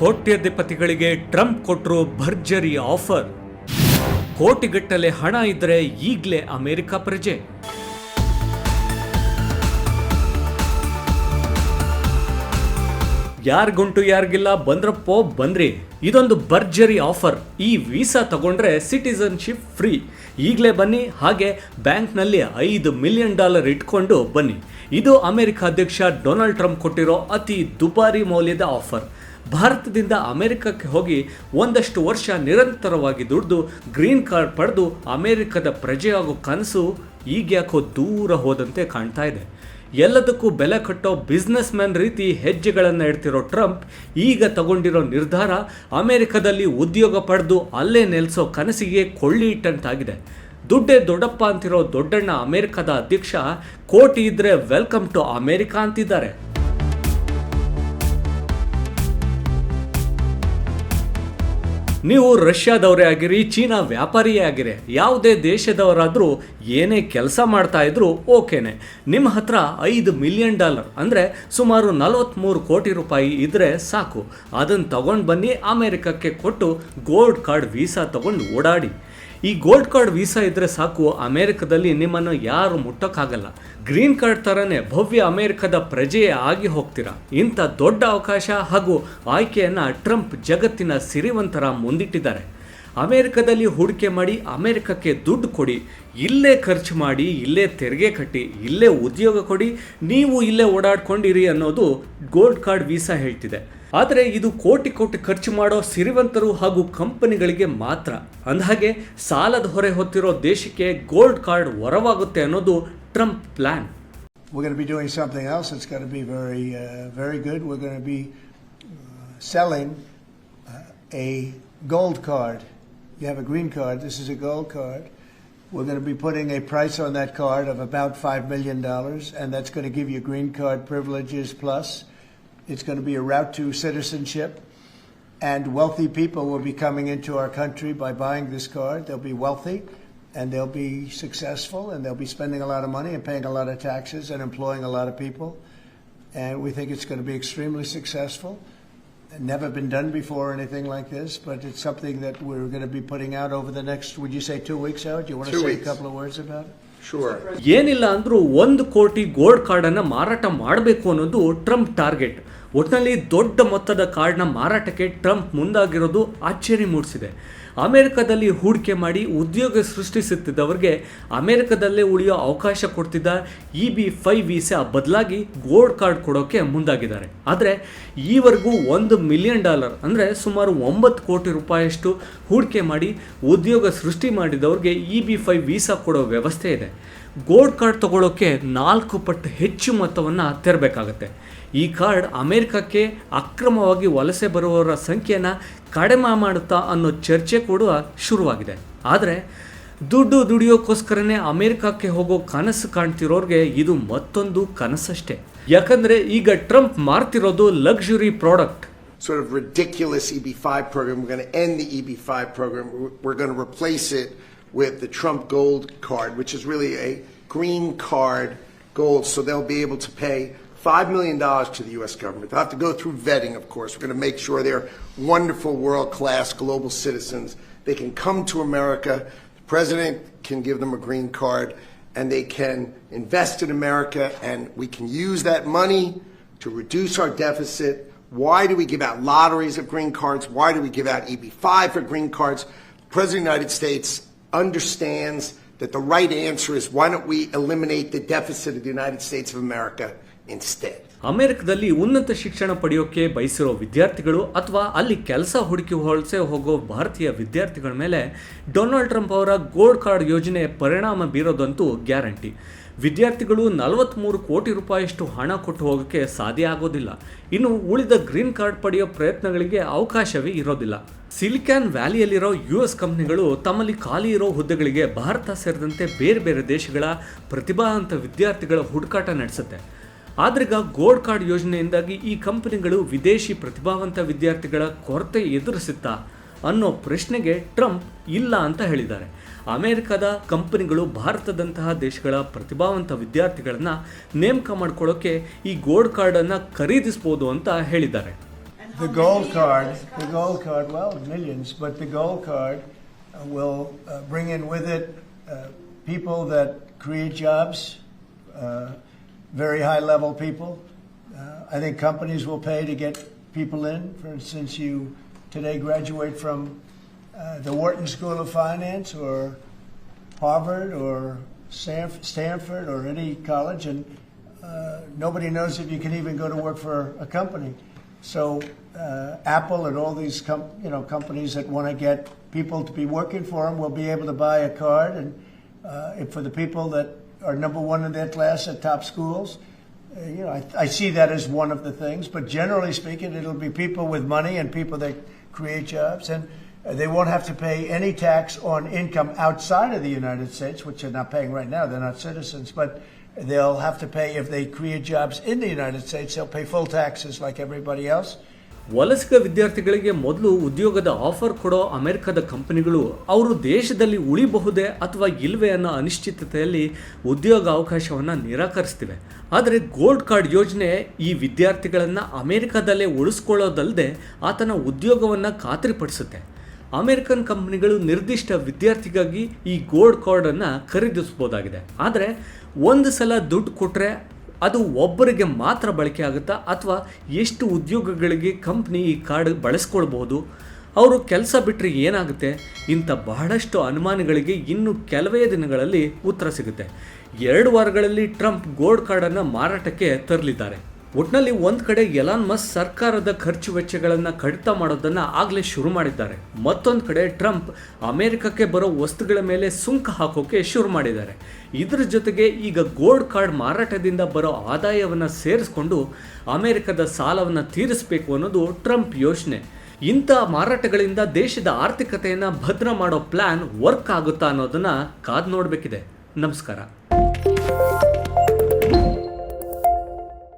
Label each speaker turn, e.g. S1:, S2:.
S1: ಕೋಟ್ಯಧಿಪತಿಗಳಿಗೆ Trump ಕೊಟ್ಟರು ಭರ್ಜರಿ offer. ಕೋಟಿಗಟ್ಟಲೆ ಹಣ ಇದ್ರೆ ಈಗಲೇ ಅಮೆರಿಕ ಪ್ರಜೆ. ಯಾರಿಗುಂಟು ಯಾರಿಗಿಲ್ಲ ಬಂದ್ರಪ್ಪೋ ಬಂದ್ರಿ. ಇದೊಂದು ಭರ್ಜರಿ ಆಫರ್. ಈ ವೀಸಾ ತಗೊಂಡ್ರೆ ಸಿಟಿಸನ್ಶಿಪ್ ಫ್ರೀ. ಈಗಲೇ ಬನ್ನಿ, ಹಾಗೆ ಬ್ಯಾಂಕ್ನಲ್ಲಿ ಐದು ಮಿಲಿಯನ್ ಡಾಲರ್ ಇಟ್ಕೊಂಡು ಬನ್ನಿ. ಇದು ಅಮೆರಿಕ ಅಧ್ಯಕ್ಷ ಡೊನಾಲ್ಡ್ ಟ್ರಂಪ್ ಕೊಟ್ಟಿರೋ ಅತಿ ದುಬಾರಿ ಮೌಲ್ಯದ ಆಫರ್. ಭಾರತದಿಂದ ಅಮೆರಿಕಕ್ಕೆ ಹೋಗಿ ಒಂದಷ್ಟು ವರ್ಷ ನಿರಂತರವಾಗಿ ದುಡಿದು ಗ್ರೀನ್ ಕಾರ್ಡ್ ಪಡೆದು ಅಮೆರಿಕದ ಪ್ರಜೆಯಾಗೋ ಕನಸು ಈಗ್ಯಾಕೋ ದೂರ ಹೋದಂತೆ ಕಾಣ್ತಾ ಇದೆ. ಎಲ್ಲದಕ್ಕೂ ಬೆಲೆ ಕಟ್ಟೋ ಬಿಸ್ನೆಸ್ ಮ್ಯಾನ್ ರೀತಿ ಹೆಜ್ಜೆಗಳನ್ನು ಇಡ್ತಿರೋ ಟ್ರಂಪ್ ಈಗ ತಗೊಂಡಿರೋ ನಿರ್ಧಾರ ಅಮೆರಿಕದಲ್ಲಿ ಉದ್ಯೋಗ ಪಡೆದು ಅಲ್ಲೇ ನೆಲೆಸೋ ಕನಸಿಗೆ ಕೊಳ್ಳಿ ಇಟ್ಟಂತಾಗಿದೆ ದುಡ್ಡೇ ದೊಡ್ಡಪ್ಪ ಅಂತಿರೋ ದೊಡ್ಡಣ್ಣ ಅಮೆರಿಕದ ಅಧ್ಯಕ್ಷ, ಕೋಟಿ ಇದ್ರೆ ವೆಲ್ಕಮ್ ಟು ಅಮೆರಿಕಾ ಅಂತಿದ್ದಾರೆ. ನೀವು ರಷ್ಯಾದವರೇ ಆಗಿರಿ, ಚೀನಾ ವ್ಯಾಪಾರಿಯೇ ಆಗಿರಿ, ಯಾವುದೇ ದೇಶದವರಾದರೂ ಏನೇ ಕೆಲಸ ಮಾಡ್ತಾ ಇದ್ರು ಓಕೆನೆ. ನಿಮ್ಮ ಹತ್ರ ಐದು ಮಿಲಿಯನ್ ಡಾಲರ್, ಅಂದರೆ ಸುಮಾರು ನಲವತ್ತ್ಮೂರು ಕೋಟಿ ರೂಪಾಯಿ ಇದ್ದರೆ ಸಾಕು. ಅದನ್ನು ತಗೊಂಡು ಬನ್ನಿ, ಅಮೆರಿಕಕ್ಕೆ ಕೊಟ್ಟು ಗೋಲ್ಡ್ ಕಾರ್ಡ್ ವೀಸಾ ತಗೊಂಡು ಓಡಾಡಿ. ಈ ಗೋಲ್ಡ್ ಕಾರ್ಡ್ ವೀಸಾ ಇದ್ದರೆ ಸಾಕು, ಅಮೆರಿಕದಲ್ಲಿ ನಿಮ್ಮನ್ನು ಯಾರು ಮುಟ್ಟೋಕ್ಕಾಗಲ್ಲ. ಗ್ರೀನ್ ಕಾರ್ಡ್ ಥರನೇ ಭವ್ಯ ಅಮೆರಿಕದ ಪ್ರಜೆಯೇ ಆಗಿ ಹೋಗ್ತೀರಾ? ಇಂಥ ದೊಡ್ಡ ಅವಕಾಶ ಹಾಗೂ ಆಯ್ಕೆಯನ್ನು ಟ್ರಂಪ್ ಜಗತ್ತಿನ ಸಿರಿವಂತರ ಮುಂದಿಟ್ಟಿದ್ದಾರೆ. ಅಮೆರಿಕದಲ್ಲಿ ಹೂಡಿಕೆ ಮಾಡಿ ಅಮೆರಿಕಕ್ಕೆ ದುಡ್ಡು ಕೊಡಿ, ಇಲ್ಲೇ ಖರ್ಚು ಮಾಡಿ, ಇಲ್ಲೇ ತೆರಿಗೆ ಕಟ್ಟಿ, ಇಲ್ಲೇ ಉದ್ಯೋಗ ಕೊಡಿ, ನೀವು ಇಲ್ಲೇ ಓಡಾಡ್ಕೊಂಡಿರಿ ಅನ್ನೋದು ಗೋಲ್ಡ್ ಕಾರ್ಡ್ ವೀಸಾ ಹೇಳ್ತಿದೆ. ಆದರೆ ಇದು ಕೋಟಿ ಕೋಟಿ ಖರ್ಚು ಮಾಡೋ ಸಿರಿವಂತರು ಹಾಗೂ ಕಂಪನಿಗಳಿಗೆ ಮಾತ್ರ ಅಂದಹಾಗೆ ಸಾಲದ ಹೊರೆ ಹೊತ್ತಿರೋ ದೇಶಕ್ಕೆ ಗೋಲ್ಡ್ ಕಾರ್ಡ್ ವರವಾಗುತ್ತೆ ಅನ್ನೋದು Trump plan
S2: We're going to be doing something else It's going to be very, uh, very good. We're going to be uh, selling uh, a gold card. You have a green card. This is a gold card. We're going to be putting a price on that card of about $5 million, and that's going to give you green card privileges plus. It's going to be a route to citizenship. And wealthy people will be coming into our country by buying this card. They'll be wealthy and they'll be successful and they'll be spending a lot of money and paying a lot of taxes and employing a lot of people. And we think it's going to be extremely successful. Never been done before or anything like this, but it's something that we're going to be putting out over the next, would you say two weeks, out? Do you want to
S3: Two
S2: say
S3: weeks.
S2: a couple of words about it?
S1: ಏನಿಲ್ಲ ಅಂದ್ರೂ ಒಂದು ಕೋಟಿ gold ಕಾರ್ಡನ್ನು ಮಾರಾಟ ಮಾಡಬೇಕು ಅನ್ನೋದು Trump target ಒಟ್ಟಿನಲ್ಲಿ ದೊಡ್ಡ ಮೊತ್ತದ ಕಾರ್ಡ್ನ ಮಾರಾಟಕ್ಕೆ ಟ್ರಂಪ್ ಮುಂದಾಗಿರೋದು ಆಶ್ಚರ್ಯ ಮೂಡಿಸಿದೆ. ಅಮೆರಿಕದಲ್ಲಿ ಹೂಡಿಕೆ ಮಾಡಿ ಉದ್ಯೋಗ ಸೃಷ್ಟಿಸುತ್ತಿದ್ದವರಿಗೆ ಅಮೆರಿಕದಲ್ಲೇ ಉಳಿಯೋ ಅವಕಾಶ ಕೊಡ್ತಿದ್ದ ಇ ಬಿ ಫೈವ್ ವೀಸಾ ಬದಲಾಗಿ ಗೋಲ್ಡ್ ಕಾರ್ಡ್ ಕೊಡೋಕ್ಕೆ ಮುಂದಾಗಿದ್ದಾರೆ. ಆದರೆ ಈವರೆಗೂ ಒಂದು ಮಿಲಿಯನ್ ಡಾಲರ್ ಅಂದರೆ ಸುಮಾರು ಒಂಬತ್ತು ಕೋಟಿ ರೂಪಾಯಿಯಷ್ಟು ಹೂಡಿಕೆ ಮಾಡಿ ಉದ್ಯೋಗ ಸೃಷ್ಟಿ ಮಾಡಿದವ್ರಿಗೆ ಇ ಬಿ ಫೈವ್ ವೀಸಾ ಕೊಡೋ ವ್ಯವಸ್ಥೆ ಇದೆ. ಗೋಲ್ಡ್ ಕಾರ್ಡ್ ತಗೊಳ್ಳೋಕೆ ನಾಲ್ಕು ಪಟ್ಟು ಹೆಚ್ಚು ಮೊತ್ತವನ್ನು ತೆರಬೇಕಾಗತ್ತೆ ಈ ಕಾರ್ಡ್ ಅಮೆರಿಕಕ್ಕೆ ಅಕ್ರಮವಾಗಿ ವಲಸೆ ಬರುವವರ ಸಂಖ್ಯೆನ ಕಡಿಮೆ ಮಾಡುತ್ತಾ ಅನ್ನೋ ಚರ್ಚೆ ಕೂಡ ಶುರುವಾಗಿದೆ ಆದರೆ ದುಡ್ಡು ದುಡಿಯೋಕ್ಕೋಸ್ಕರನೇ ಅಮೆರಿಕಕ್ಕೆ ಹೋಗೋ ಕನಸು ಕಾಣ್ತಿರೋರಿಗೆ ಇದು ಮತ್ತೊಂದು ಕನಸಷ್ಟೇ ಯಾಕಂದರೆ ಈಗ Trump ಮಾರ್ತಿರೋದು luxury product
S3: Sort of ridiculous EB5 program. We're going to end the EB5 program. We're going to replace it with the Trump Gold Card, which is really a green card gold. So they'll be able to pay $5 million to the U.S. government. They'll have to go through vetting, of course. We're going to make sure they're wonderful, world class global citizens. They can come to America. The president can give them a green card, and they can invest in America, and we can use that money to reduce our deficit. Why do we give out lotteries of green cards? Why do we give out EB5 for green cards? The President of the United States understands that the right answer is why don't we eliminate the deficit of the United States of America instead?
S1: ಅಮೆರಿಕದಲ್ಲಿ ಉನ್ನತ ಶಿಕ್ಷಣ ಪಡೆಯೋಕೆ ಬಯಸಿರೋ ವಿದ್ಯಾರ್ಥಿಗಳು ಅಥವಾ ಅಲ್ಲಿ ಕೆಲಸ ಹುಡುಕಿ ಹೊಳಸೆ ಹೋಗೋ ಭಾರತೀಯ ವಿದ್ಯಾರ್ಥಿಗಳ ಮೇಲೆ ಡೊನಾಲ್ಡ್ ಟ್ರಂಪ್ ಅವರ ಗೋಲ್ಡ್ ಕಾರ್ಡ್ ಯೋಜನೆ ಪರಿಣಾಮ ಬೀರೋದಂತೂ ಗ್ಯಾರಂಟಿ ವಿದ್ಯಾರ್ಥಿಗಳು ನಲವತ್ತ್ಮೂರು ಕೋಟಿ ರೂಪಾಯಿಯಷ್ಟು ಹಣ ಕೊಟ್ಟು ಹೋಗೋಕ್ಕೆ ಸಾಧ್ಯ ಆಗೋದಿಲ್ಲ. ಇನ್ನು ಉಳಿದ ಗ್ರೀನ್ ಕಾರ್ಡ್ ಪಡೆಯೋ ಪ್ರಯತ್ನಗಳಿಗೆ ಅವಕಾಶವೇ ಇರೋದಿಲ್ಲ. ಸಿಲಿಕಾನ್ ವ್ಯಾಲಿಯಲ್ಲಿರೋ ಯು ಎಸ್ ಕಂಪ್ನಿಗಳು ತಮ್ಮಲ್ಲಿ ಖಾಲಿ ಇರೋ ಹುದ್ದೆಗಳಿಗೆ ಭಾರತ ಸೇರಿದಂತೆ ಬೇರೆ ಬೇರೆ ದೇಶಗಳ ಪ್ರತಿಭಾವಂತ ವಿದ್ಯಾರ್ಥಿಗಳ ಹುಡುಕಾಟ ನಡೆಸುತ್ತೆ. ಆದ್ರೀಗ ಗೋಲ್ಡ್ ಕಾರ್ಡ್ ಯೋಜನೆಯಿಂದಾಗಿ ಈ ಕಂಪನಿಗಳು ವಿದೇಶಿ ಪ್ರತಿಭಾವಂತ ವಿದ್ಯಾರ್ಥಿಗಳ ಕೊರತೆ ಎದುರಿಸುತ್ತಾ ಅನ್ನೋ ಪ್ರಶ್ನೆಗೆ ಟ್ರಂಪ್ ಇಲ್ಲ ಅಂತ ಹೇಳಿದ್ದಾರೆ ಅಮೆರಿಕದ ಕಂಪನಿಗಳು ಭಾರತದಂತಹ ದೇಶಗಳ ಪ್ರತಿಭಾವಂತ ವಿದ್ಯಾರ್ಥಿಗಳನ್ನು ನೇಮಕ ಮಾಡ್ಕೊಳ್ಳೋಕೆ ಈ ಗೋಲ್ಡ್ ಕಾರ್ಡನ್ನು ಖರೀದಿಸ್ಬೋದು ಅಂತ ಹೇಳಿದ್ದಾರೆ
S2: The gold card, the gold card, well, millions, but the gold card uh, will uh, bring in with it uh, people that create jobs, uh, very high level people. Uh, I think companies will pay to get people in. For instance, you today graduate from uh, the Wharton School of Finance or Harvard or Stanf- Stanford or any college, and uh, nobody knows if you can even go to work for a company. So uh, Apple and all these com- you know companies that want to get people to be working for them will be able to buy a card, and uh, for the people that are number one in their class at top schools, uh, you know I, I see that as one of the things. But generally speaking, it'll be people with money and people that create jobs, and uh, they won't have to pay any tax on income outside of the United States, which they're not paying right now. They're not citizens, but they'll have to pay if they create jobs in the United States. They'll pay full taxes like everybody else.
S1: ವಲಸಿಗ ವಿದ್ಯಾರ್ಥಿಗಳಿಗೆ ಮೊದಲು ಉದ್ಯೋಗದ offer ಕೊಡೋ ಅಮೆರಿಕದ ಕಂಪನಿಗಳು ಅವರು ದೇಶದಲ್ಲಿ ಉಳಿಬಹುದೇ ಅಥವಾ ಇಲ್ವೇ ಅನ್ನೋ ಅನಿಶ್ಚಿತತೆಯಲ್ಲಿ ಉದ್ಯೋಗ ಅವಕಾಶವನ್ನು ನಿರಾಕರಿಸ್ತಿವೆ. ಆದರೆ ಗೋಲ್ಡ್ ಕಾರ್ಡ್ ಯೋಜನೆ ಈ ವಿದ್ಯಾರ್ಥಿಗಳನ್ನು ಅಮೆರಿಕದಲ್ಲೇ ಉಳಿಸ್ಕೊಳ್ಳೋದಲ್ಲದೆ ಆತನ ಉದ್ಯೋಗವನ್ನು ಖಾತ್ರಿಪಡಿಸುತ್ತೆ. ಅಮೆರಿಕನ್ ಕಂಪನಿಗಳು ನಿರ್ದಿಷ್ಟ ವಿದ್ಯಾರ್ಥಿಗಾಗಿ ಈ ಗೋಲ್ಡ್ ಕಾರ್ಡನ್ನು ಖರೀದಿಸ್ಬೋದಾಗಿದೆ. ಆದರೆ ಒಂದು ಸಲ ದುಡ್ಡು ಕೊಟ್ಟರೆ ಅದು ಒಬ್ಬರಿಗೆ ಮಾತ್ರ ಬಳಕೆ ಆಗುತ್ತಾ ಅಥವಾ ಎಷ್ಟು ಉದ್ಯೋಗಗಳಿಗೆ ಕಂಪ್ನಿ ಈ ಕಾರ್ಡ್ ಬಳಸ್ಕೊಳ್ಬೋದು? ಅವರು ಕೆಲಸ ಬಿಟ್ಟರೆ ಏನಾಗುತ್ತೆ? ಇಂಥ ಬಹಳಷ್ಟು ಅನುಮಾನಗಳಿಗೆ ಇನ್ನು ಕೆಲವೇ ದಿನಗಳಲ್ಲಿ ಉತ್ತರ ಸಿಗುತ್ತೆ. ಎರಡು ವಾರಗಳಲ್ಲಿ ಟ್ರಂಪ್ ಗೋಲ್ಡ್ ಕಾರ್ಡನ್ನು ಮಾರಾಟಕ್ಕೆ ತರಲಿದ್ದಾರೆ. ಒಟ್ಟಿನಲ್ಲಿ ಒಂದು ಕಡೆ ಎಲಾನ್ ಮಸ್ ಸರ್ಕಾರದ ಖರ್ಚು ವೆಚ್ಚಗಳನ್ನು ಕಡಿತ ಮಾಡೋದನ್ನು ಆಗಲೇ ಶುರು ಮಾಡಿದ್ದಾರೆ. ಮತ್ತೊಂದು ಕಡೆ ಟ್ರಂಪ್ ಅಮೆರಿಕಕ್ಕೆ ಬರೋ ವಸ್ತುಗಳ ಮೇಲೆ ಸುಂಕ ಹಾಕೋಕೆ ಶುರು ಮಾಡಿದ್ದಾರೆ. ಇದರ ಜೊತೆಗೆ ಈಗ ಗೋಲ್ಡ್ ಕಾರ್ಡ್ ಮಾರಾಟದಿಂದ ಬರೋ ಆದಾಯವನ್ನು ಸೇರಿಸ್ಕೊಂಡು ಅಮೆರಿಕದ ಸಾಲವನ್ನು ತೀರಿಸಬೇಕು ಅನ್ನೋದು ಟ್ರಂಪ್ ಯೋಚನೆ. ಇಂಥ ಮಾರಾಟಗಳಿಂದ ದೇಶದ ಆರ್ಥಿಕತೆಯನ್ನು ಭದ್ರ ಮಾಡೋ ಪ್ಲಾನ್ ವರ್ಕ್ ಆಗುತ್ತಾ ಅನ್ನೋದನ್ನ ಕಾದು ನೋಡಬೇಕಿದೆ. ನಮಸ್ಕಾರ.